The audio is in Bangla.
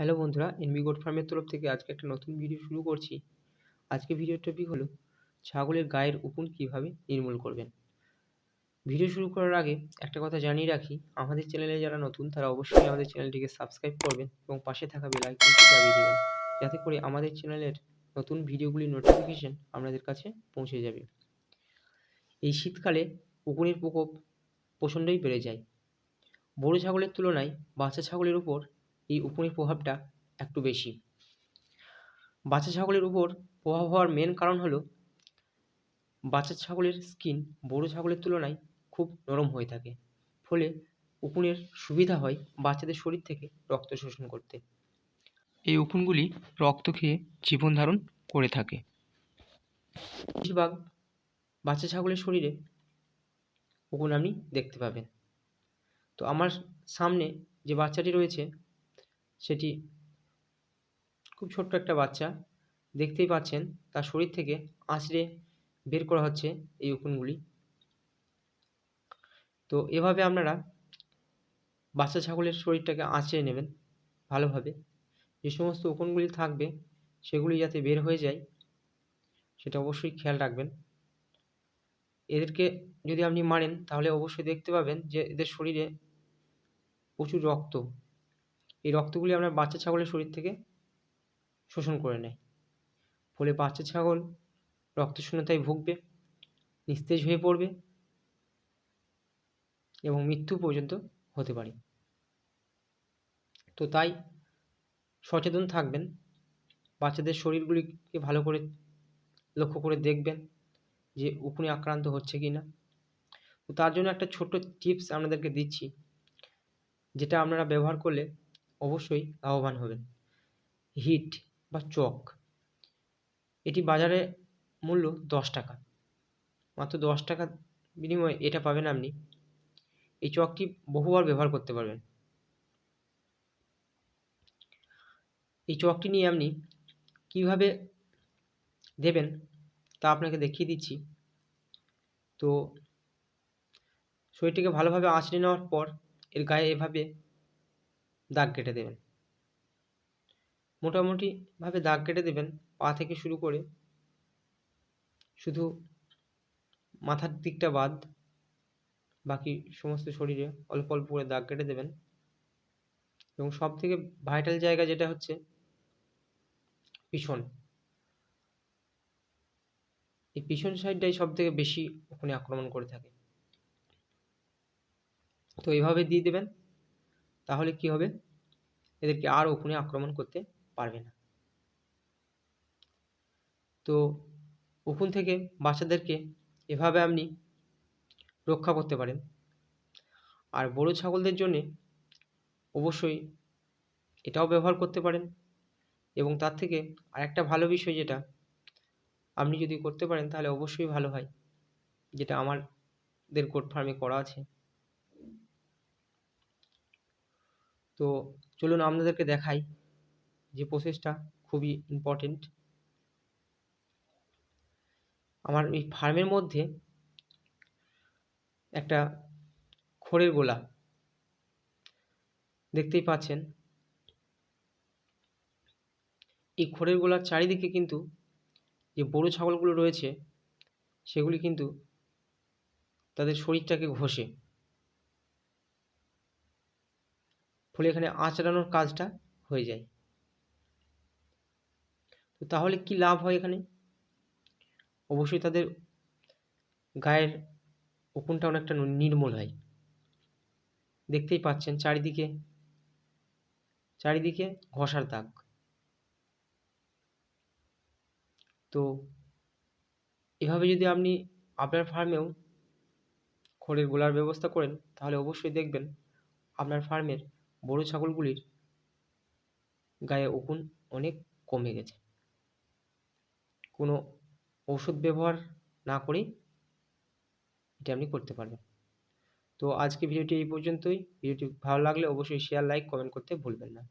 হ্যালো বন্ধুরা এনবি গোট ফার্মের তরফ থেকে আজকে একটা নতুন ভিডিও শুরু করছি। আজকে ভিডিওর টপিক হলো, ছাগলের গায়ের উকুন কীভাবে নির্মূল করবেন? ভিডিও শুরু করার আগে একটা কথা জানিয়ে রাখি, আমাদের চ্যানেলে যারা নতুন, তারা অবশ্যই আমাদের চ্যানেলটিকে সাবস্ক্রাইব করবেন এবং পাশে থাকা বেল আইকনটি দাবিয়ে দেবেন, যাতে করে আমাদের চ্যানেলের নতুন ভিডিওগুলির নোটিফিকেশন আপনাদের কাছে পৌঁছে যাবে। এই শীতকালে উকুনের প্রকোপ প্রচণ্ডই বেড়ে যায়। বড় ছাগলের তুলনায় বাচ্চা ছাগলের উপর এই উকুনের প্রভাবটা একটু বেশি। বাচ্চা ছাগলের উপর প্রভাব হওয়ার মেন কারণ হলো বাচ্চা ছাগলের স্কিন বড় ছাগলের তুলনায় খুব নরম হয়ে থাকে। ফলে উকুনের সুবিধা হয় বাচ্চাদের শরীর থেকে রক্ত শোষণ করতে। এই উকুনগুলি রক্ত খেয়ে জীবন ধারণ করে থাকে। বেশিরভাগ বাচ্চা ছাগলের শরীরে উকুন আপনি দেখতে পাবেন। তো আমার সামনে যে বাচ্চাটি রয়েছে সেটি খুব ছোট্ট একটা বাচ্চা। দেখতেই পাচ্ছেন তার শরীর থেকে আঁচড়ে বের করা হচ্ছে এই উকুনগুলি। তো এভাবে আপনারা বাচ্চা ছাগলের শরীরটাকে আঁচড়ে নেবেন ভালোভাবে। যে সমস্ত উকুনগুলি থাকবে সেগুলি যাতে বের হয়ে যায়, সেটা অবশ্যই খেয়াল রাখবেন। এদেরকে যদি আপনি মারেন তাহলে অবশ্যই দেখতে পাবেন যে এদের শরীরে প্রচুর রক্ত এই রক্তগুলি আপনার বাচ্চা ছাগলের শরীর থেকে শোষণ করে নেয় ফলে বাচ্চা ছাগল রক্তশূন্যতায় ভুগবে, নিস্তেজ হয়ে পড়বে এবং মৃত্যু পর্যন্ত হতে পারে। তো তাই সচেতন থাকবেন, বাচ্চাদের শরীরগুলিকে ভালো করে লক্ষ্য করে দেখবেন যে উকুনে আক্রান্ত হচ্ছে কি না তো তার জন্য একটা ছোট্ট টিপস আপনাদেরকে দিচ্ছি, যেটা আপনারা ব্যবহার করলে অবশ্যই লাভবান হবেন। হিট বা চক, এটি বাজারে মূল্য দশ টাকা। মাত্র দশ টাকা বিনিময়ে এটা পাবেন আপনি। এই চকটি বহুবার ব্যবহার করতে পারবেন। এই চকটি নিয়ে আপনি কীভাবে দেবেন তা আপনাকে দেখিয়ে দিচ্ছি। তো শরীরটিকে ভালোভাবে আঁচড়ে নেওয়ার পর এর গায়ে এভাবে দাগ কেটে দেবেন। মোটামুটিভাবে দাগ কেটে দেবেন, পা থেকে শুরু করে শুধু মাথার দিকটা বাদ, বাকি সমস্ত শরীরে অল্প অল্প করে দাগ কেটে দেবেন। এবং সব থেকে ভাইটাল জায়গা যেটা হচ্ছে, পিছন। এই পিছন সাইডটাই সব থেকে বেশি ওখানে আক্রমণ করে থাকে। তো এইভাবে দিয়ে দেবেন। তাহলে কি হবে? এদেরকে আর ওখানে আক্রমণ করতে পারবে না। তো উকুন থেকে বাচ্চাদেরকে এভাবে আপনি রক্ষা করতে পারেন। আর বড় ছাগলদের জন্যে অবশ্যই এটাও ব্যবহার করতে পারেন। এবং তার থেকে আরেকটা ভালো বিষয় যেটা, আপনি যদি করতে পারেন তাহলে অবশ্যই ভালো হয়। যেটা আমাদের গোট ফার্মে করা আছে। তো চলুন আপনাদেরকে দেখাই যে প্রসেসটা খুবই ইম্পর্টেন্ট আমার এই ফার্মের মধ্যে একটা খড়ের গোলা দেখতেই পাচ্ছেন। এই খড়ের গোলার চারিদিকে কিন্তু যে বড় ছাগলগুলো রয়েছে, সেগুলি কিন্তু তাদের শরীরটাকে ঘষে। ফলে এখানে আঁচড়ানোর কাজটা হয়ে যায়। তো তাহলে কি লাভ হয় এখানে? অবশ্যই তাদের গায়ের উকুনটা অনেকটা নির্মূল হয়। দেখতেই পাচ্ছেন চারিদিকে চারিদিকে ঘষার দাগ। তো এভাবে যদি আপনি আপনার ফার্মেও খড়ের গোলার ব্যবস্থা করেন, তাহলে অবশ্যই দেখবেন আপনার ফার্মের বড় ছাগলগুলির গায়ে উকুন অনেক কমে গেছে। কোনো ওষুধ ব্যবহার না করেই এটা আপনি করতে পারবেন। তো আজকে ভিডিওটি এই পর্যন্তই। ভিডিওটি ভালো লাগলে অবশ্যই শেয়ার লাইক কমেন্ট করতে ভুলবেন না।